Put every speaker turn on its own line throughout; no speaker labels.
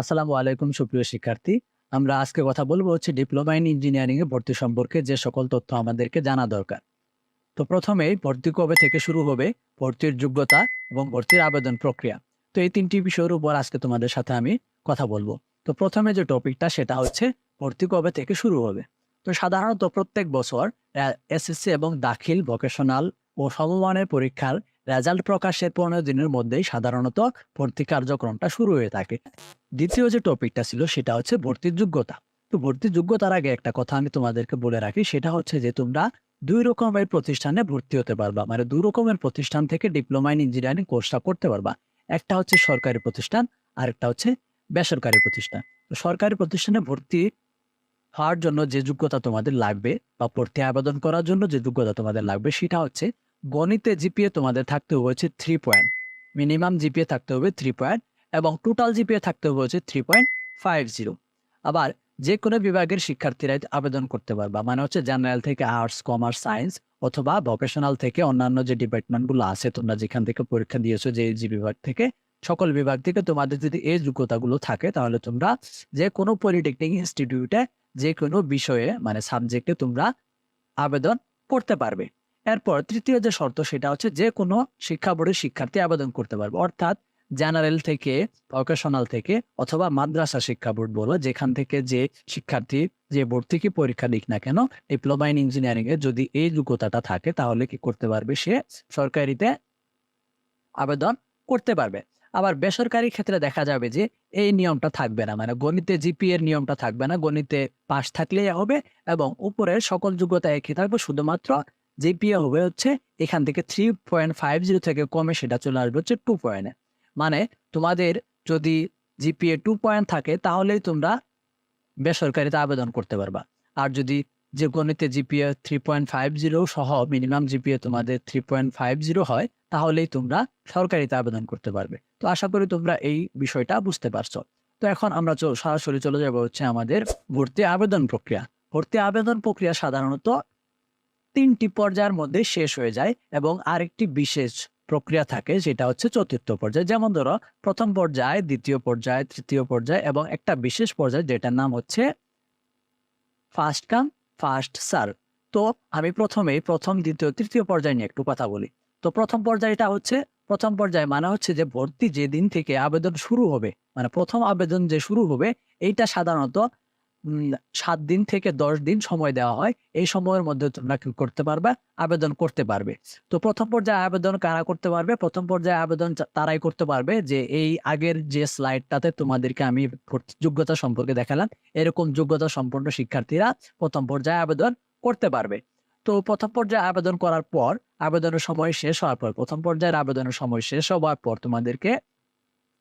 আসসালামু আলাইকুম, সুপ্রিয় শিক্ষার্থী। আমরা আজকে কথা বলব হচ্ছে ডিপ্লোমা ইন ইঞ্জিনিয়ারিং এ ভর্তি সম্পর্কে যে সকল তথ্য আমাদেরকে জানা দরকার। তো প্রথমেই ভর্তি কবে থেকে শুরু হবে, ভর্তির যোগ্যতা এবং ভর্তির আবেদন প্রক্রিয়া। তো এই তিনটি বিষয়ের উপর আজকে তোমাদের সাথে আমি কথা বলব। তো প্রথমে যে টপিকটা সেটা হচ্ছে ভর্তি কবে থেকে শুরু হবে। তো সাধারণত প্রত্যেক বছর এসএসসি এবং দাখিল ভোকেশনাল ও সমমানের পরীক্ষার রেজাল্ট প্রকাশের পনেরো দিনের মধ্যেই সাধারণত ভর্তি কার্যক্রমটা শুরু হয়ে থাকে। দ্বিতীয় যে টপিকটা ছিল সেটা হচ্ছে ভর্তির যোগ্যতা। তো ভর্তির যোগ্যতার আগে একটা কথা আমি তোমাদেরকে বলে রাখি, সেটা হচ্ছে যে তোমরা দুই রকমের প্রতিষ্ঠানে ভর্তি হতে পারবা। মানে দুই রকমের প্রতিষ্ঠান থেকে ডিপ্লোমা ইন ইঞ্জিনিয়ারিং কোর্সটা করতে পারবা। একটা হচ্ছে সরকারি প্রতিষ্ঠান আর একটা হচ্ছে বেসরকারি প্রতিষ্ঠান। তো সরকারি প্রতিষ্ঠানে ভর্তি হওয়ার জন্য যে যোগ্যতা তোমাদের লাগবে বা ভর্তি আবেদন করার জন্য যে যোগ্যতা তোমাদের লাগবে সেটা হচ্ছে গণিতে জিপিএ তোমাদের থাকতে হচ্ছে থ্রি পয়েন্ট মিনিমাম জিপিএ থাকতে হবে থ্রি পয়েন্ট এবং টোটাল জিপিএ থাকতে হবে হচ্ছে থ্রি পয়েন্ট ফাইভ জিরো আবার যে কোনো বিভাগের শিক্ষার্থীরা আবেদন করতে পারবা মানে হচ্ছে জেনারেল থেকে আর্টস কমার্স সায়েন্স অথবা ভোকেশনাল থেকে অন্যান্য যে ডিপার্টমেন্টগুলো আছে, তোমরা যেখান থেকে পরীক্ষা দিয়েছ যে যে বিভাগ থেকে, সকল বিভাগ থেকে তোমাদের যদি এই যোগ্যতাগুলো থাকে, তাহলে তোমরা যে কোনো পলিটেকনিক ইনস্টিটিউটে যে কোনো বিষয়ে মানে সাবজেক্টে তোমরা আবেদন করতে পারবে। এরপর তৃতীয় যে শর্ত সেটা হচ্ছে যে কোনো শিক্ষা বোর্ডের শিক্ষার্থী আবেদন করতে পারবে। অর্থাৎ জেনারেল থেকে ভোকেশনাল থেকে অথবা মাদ্রাসা শিক্ষা বোর্ড বলো, যেখান থেকে যে শিক্ষার্থী যে বোর্ড থেকে পরীক্ষা দিক না কেন ডিপ্লোমা ইন ইঞ্জিনিয়ারিং এ যদি এই যোগ্যতাটা থাকে, তাহলে কি করতে পারবে সে? সরকারিতে আবেদন করতে পারবে। আবার বেসরকারি ক্ষেত্রে দেখা যাবে যে এই নিয়মটা থাকবে না। মানে গণিতে জিপি এর নিয়মটা থাকবে না। গণিতে পাশ থাকলেই হবে এবং উপরের সকল যোগ্যতা একই থাকবে। শুধুমাত্র জিপিএ হবে হচ্ছে এখান থেকে থ্রি পয়েন্ট ফাইভ জিরো থেকে কমে সেটা চলে আসবে হচ্ছে টু পয়েন্টে মানে তোমাদের যদি জিপিএ টু পয়েন্ট থাকে তাহলেই তোমরা বেসরকারিতে আবেদন করতে পারবা। আর যদি যে গণিতে GPA three point five zero সহ মিনিমাম জিপিএ তোমাদের থ্রি পয়েন্ট ফাইভ জিরো হয়, তাহলেই তোমরা সরকারিতে আবেদন করতে পারবে। তো আশা করি তোমরা এই বিষয়টা বুঝতে পারছ। তো এখন আমরা সরাসরি চলে যাব হচ্ছে আমাদের ভর্তি আবেদন প্রক্রিয়া। ভর্তি আবেদন প্রক্রিয়া সাধারণত তিনটি পর্যায়ের মধ্যে শেষ হয়ে যায় এবং আরেকটি বিশেষ প্রক্রিয়া থাকে, যেটা হচ্ছে চতুর্থ পর্যায়ে। যেমন ধরো, প্রথম পর্যায়ে, দ্বিতীয় পর্যায়ে, তৃতীয় পর্যায়ে এবং একটা বিশেষ পর্যায়ে যেটার নাম হচ্ছে ফার্স্ট কাম ফার্স্ট সার্ভ তো আমি প্রথমে প্রথম, দ্বিতীয়, তৃতীয় পর্যায় নিয়ে একটু কথা বলি। তো প্রথম পর্যায়টা হচ্ছে, প্রথম পর্যায়ে মানে হচ্ছে যে ভর্তি যেদিন থেকে আবেদন শুরু হবে মানে প্রথম আবেদন যে শুরু হবে, এইটা সাধারণত সাত দিন থেকে দশ দিন সময় দেওয়া হয়। এই সময়ের মধ্যে তোমরা কি করতে পারবে? আবেদন করতে পারবে। তো প্রথম পর্যায়ে আবেদন কারা করতে পারবে? প্রথম পর্যায়ে আবেদন তারাই করতে পারবে যে এই আগের যে স্লাইডটাতে তোমাদেরকে আমি যোগ্যতা সম্পর্কে দেখালাম, এরকম যোগ্যতা সম্পন্ন শিক্ষার্থীরা প্রথম পর্যায়ে আবেদন করতে পারবে। তো প্রথম পর্যায়ে আবেদন করার পর, আবেদনের সময় শেষ হওয়ার পর, প্রথম পর্যায়ের আবেদনের সময় শেষ হওয়ার পর তোমাদেরকে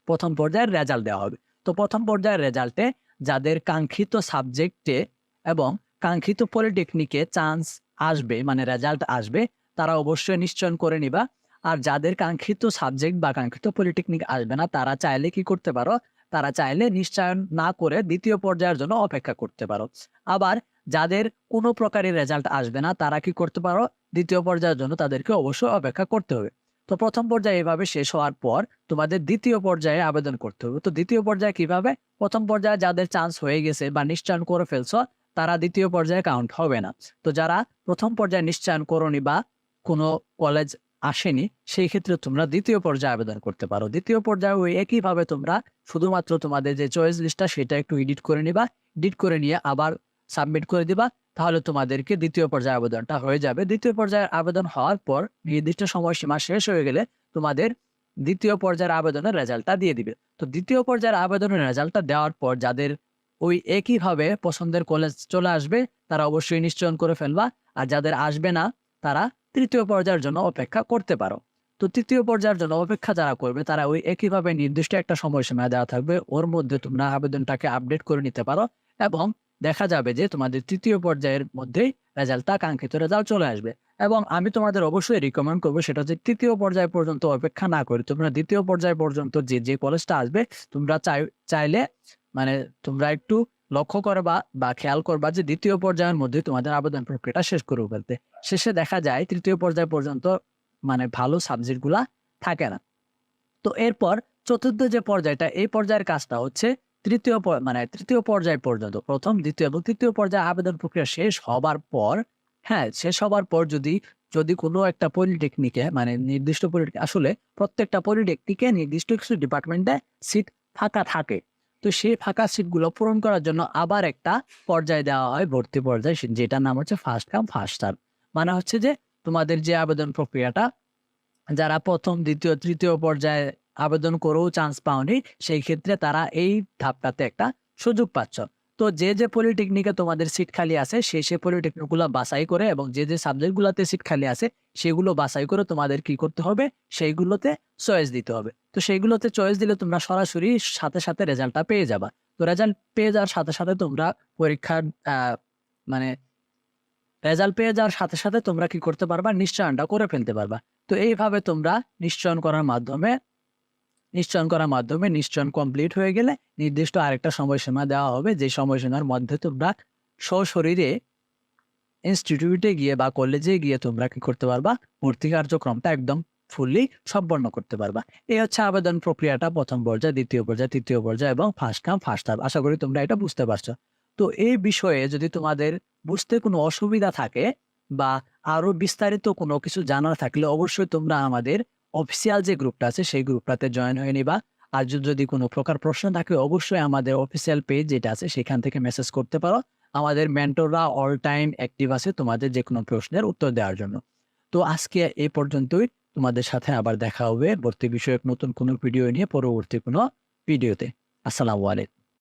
প্রথম পর্যায়ের রেজাল্ট দেওয়া হবে। তো প্রথম পর্যায়ের রেজাল্টে যাদের কাঙ্ক্ষিত সাবজেক্টে এবং কাঙ্ক্ষিত পলিটেকনিকে চান্স আসবে মানে রেজাল্ট আসবে, তারা অবশ্যই নিশ্চয়ন করে নিবা। আর যাদের কাঙ্ক্ষিত সাবজেক্ট বা কাঙ্ক্ষিত পলিটেকনিক আসবে না, তারা চাইলে কি করতে পারো? তারা চাইলে নিশ্চয়ন না করে দ্বিতীয় পর্যায়ের জন্য অপেক্ষা করতে পারো। আবার যাদের কোনো প্রকারের রেজাল্ট আসবে না, তারা কি করতে পারো? দ্বিতীয় পর্যায়ের জন্য তাদেরকে অবশ্যই অপেক্ষা করতে হবে। তো প্রথম পর্যায়ে এভাবে শেষ হওয়ার পর তোমাদের দ্বিতীয় পর্যায়ে আবেদন করতে হবে। তো দ্বিতীয় পর্যায়ে কীভাবে? প্রথম পর্যায়ে যাদের চান্স হয়ে গেছে বা নিশ্চয়ন করে ফেলছো, তারা দ্বিতীয় পর্যায়ে কাউন্ট হবে না। তো যারা প্রথম পর্যায়ে নিশ্চয়ন করনি বা কোনো কলেজ আসেনি, সেই ক্ষেত্রে তোমরা দ্বিতীয় পর্যায়ে আবেদন করতে পারো। দ্বিতীয় পর্যায়ে ওই একইভাবে তোমরা শুধুমাত্র তোমাদের যে চয়েস লিস্টটা সেটা একটু এডিট করে নিবা। এডিট করে নিয়ে আবার সাবমিট করে দিবা। তাহলে তোমাদেরকে দ্বিতীয় পর্যায়ে আবেদনটা হয়ে যাবে। দ্বিতীয় পর্যায়ের আবেদন হওয়ার পর নির্দিষ্ট সময়সীমা শেষ হয়ে গেলে তোমাদের দ্বিতীয় পর্যায়ের আবেদনের রেজাল্টটা দিয়ে দিবে। তো দ্বিতীয় পর্যায়ের আবেদনের রেজাল্টটা দেওয়ার পর যাদের ওই একইভাবে পছন্দের কলেজ চলে আসবে, তারা অবশ্যই নিশ্চয়ন করে ফেলবা। আর যাদের আসবে না, তারা তৃতীয় পর্যায়ের জন্য অপেক্ষা করতে পারো। তো তৃতীয় পর্যায়ের জন্য অপেক্ষা যারা করবে, তারা ওই একইভাবে নির্দিষ্ট একটা সময়সীমা দেওয়া থাকবে। ওর মধ্যে তোমরা আবেদনটাকে আপডেট করে নিতে পারো এবং দেখা যাবে যে তোমাদের তৃতীয় পর্যায়ের মধ্যেই রেজাল্টটা কাঙ্ক্ষিত রেজাল্ট চলে আসবে। এবং আমি তোমাদের অবশ্যই রিকমেন্ড করব সেটা হচ্ছে তৃতীয় পর্যায় পর্যন্ত অপেক্ষা না করে। তোমরা দ্বিতীয় পর্যায় পর্যন্ত যে যে কলেজটা আসবে, তোমরা চাই, চাইলে মানে তোমরা একটু লক্ষ্য করবা বা খেয়াল করবা যে দ্বিতীয় পর্যায়ের মধ্যে তোমাদের আবেদন প্রক্রিয়াটা শেষ করে ফেলতে। শেষে দেখা যায় তৃতীয় পর্যায় পর্যন্ত মানে ভালো সাবজেক্টগুলা থাকে না। তো এরপর চতুর্থ যে পর্যায়টা, এই পর্যায়ের কাজটা হচ্ছে তৃতীয় মানে তৃতীয় পর্যায় পর্যন্ত, প্রথম, দ্বিতীয় এবং তৃতীয় পর্যায়ে আবেদন প্রক্রিয়া শেষ হবার পর হ্যাঁ শেষ হবার পর যদি যদি কোনো একটা পলিটেকনিকে মানে নির্দিষ্ট পলিটেক আসলে প্রত্যেকটা পলিটেকনিকে নির্দিষ্ট কিছু ডিপার্টমেন্টে সিট ফাঁকা থাকে। তো সেই ফাঁকা সিটগুলো পূরণ করার জন্য আবার একটা পর্যায়ে দেওয়া হয়, ভর্তি পর্যায়ে যেটার নাম হচ্ছে ফার্স্ট কাম ফার্স্ট সার্ভ মানে হচ্ছে যে, তোমাদের যে আবেদন প্রক্রিয়াটা, যারা প্রথম, দ্বিতীয়, তৃতীয় পর্যায়ে আবেদন করেও চান্স পাওনি, সেই ক্ষেত্রে তারা এই ধাপটাতে একটা সুযোগ পাচ্ছ। তো যে যে পলিটেকনিকে তোমাদের সিট খালি আছে সেই সেই পলিটেকনিকগুলো বাছাই করে এবং যে যে সাবজেক্টগুলোতে সিট খালি আছে, সেগুলো বাছাই করে তোমাদের কি করতে হবে? সেইগুলোতে চয়েস দিতে হবে। তো সেইগুলোতে চয়েস দিলে তোমরা সরাসরি সাথে সাথে রেজাল্টটা পেয়ে যাবা। তো রেজাল্ট পেয়ে যাওয়ার সাথে সাথে তোমরা পরীক্ষার মানে রেজাল্ট পেয়ে যাওয়ার সাথে সাথে তোমরা কি করতে পারবা? নিশ্চয়নটা করে ফেলতে পারবা। তো এইভাবে তোমরা নিশ্চয়ন করার মাধ্যমে নিশ্চয়ন করার মাধ্যমে নিশ্চয়ন কমপ্লিট হয়ে গেলে নির্দিষ্ট আরেকটা সময়সীমা দেওয়া হবে, যে সময়সীমার মধ্যে তোমরা সশরীরে ইনস্টিটিউটে গিয়ে বা কলেজে গিয়ে তোমরা কি করতে পারবা? ভর্তি কার্যক্রমটা একদম ফুললি সম্পন্ন করতে পারবা। এই হচ্ছে আবেদন প্রক্রিয়াটা প্রথম পর্যায়ে, দ্বিতীয় পর্যায়ে, তৃতীয় পর্যায়ে এবং ফার্স্ট কাম ফার্স্ট সার্ভ আশা করি তোমরা এটা বুঝতে পারছ। তো এই বিষয়ে যদি তোমাদের বুঝতে কোনো অসুবিধা থাকে বা আরও বিস্তারিত কোনো কিছু জানার থাকলে অবশ্যই তোমরা আমাদের অফিসিয়াল যে গ্রুপটা আছে, সেই গ্রুপটাতে জয়েন হয়ে নিবা। আর যদি- কোনো প্রকার প্রশ্ন থাকে, অবশ্যই আমাদের অফিসিয়াল পেজ যেটা আছে, সেখান থেকে মেসেজ করতে পারো। আমাদের মেন্টররা অল টাইম অ্যাক্টিভ আছে তোমাদের যে কোনো প্রশ্নের উত্তর দেওয়ার জন্য। তো আজকে এ পর্যন্তই। তোমাদের সাথে আবার দেখা হবে ভর্তি বিষয়ক নতুন কোনো ভিডিও নিয়ে পরবর্তী কোনো ভিডিওতে আসসালামু আলাইকুম।